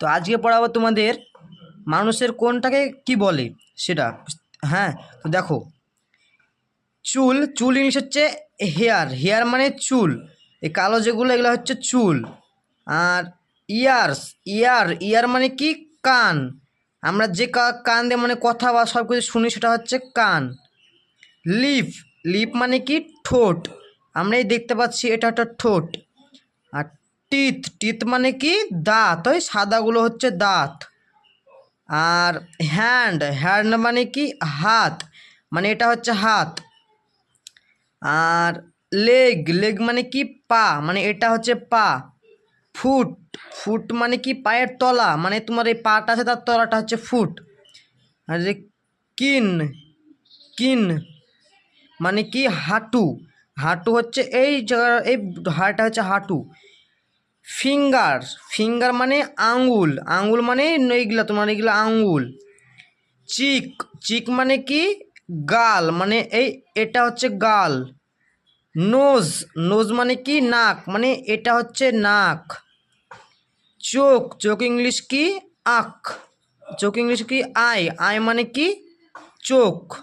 তো আজকে পড়াবো তোমাদের মানুষের কোনটাকে কি বলে সেটা। হ্যাঁ তো দেখো। চুল চুল ইংলিশ হচ্ছে হেয়ার। হেয়ার মানে চুল। এই কালো যেগুলো, এগুলো হচ্ছে চুল। আর ইয়ার্স, ইয়ার ইয়ার মানে কি? কান। আমরা যে কান দিয়ে মানে কথা বা সব কিছু শুনি সেটা হচ্ছে কান। লিপ লিপ মানে কি? ঠোঁট। আমরা এই দেখতে পাচ্ছি এটা একটা ঠোঁট। আর টিথ টিথ মানে কি? দাঁত। ওই সাদাগুলো হচ্ছে দাঁত। আর হ্যান্ড হ্যান্ড মানে কি? হাত। মানে এটা হচ্ছে হাত। আর লেগ লেগ মানে কি? পা। মানে এটা হচ্ছে পা। ফুট। ফুট মানে কি? পায়ের তলা। মানে তোমার এই পাটা আছে, তার তলাটা হচ্ছে ফুট। আর যে কিন কিন মানে কি? হাঁটু। হাঁটু হচ্ছে এই এই হাড়টা হচ্ছে হাঁটু। ফিঙ্গার ফিঙ্গার মানে আঙ্গুল আঙ্গুল মানে এইগুলা তোমার এইগুলো আঙ্গুল চিক চিক মানে কি? গাল মানে এই, এটা হচ্ছে গাল। নোজ নোজ মানে কি? নাক মানে এটা হচ্ছে নাক। চোখ চোখ ইংলিশ কি? আখ। চোখ ইংলিশ কি? আই আই মানে কি? চোখ।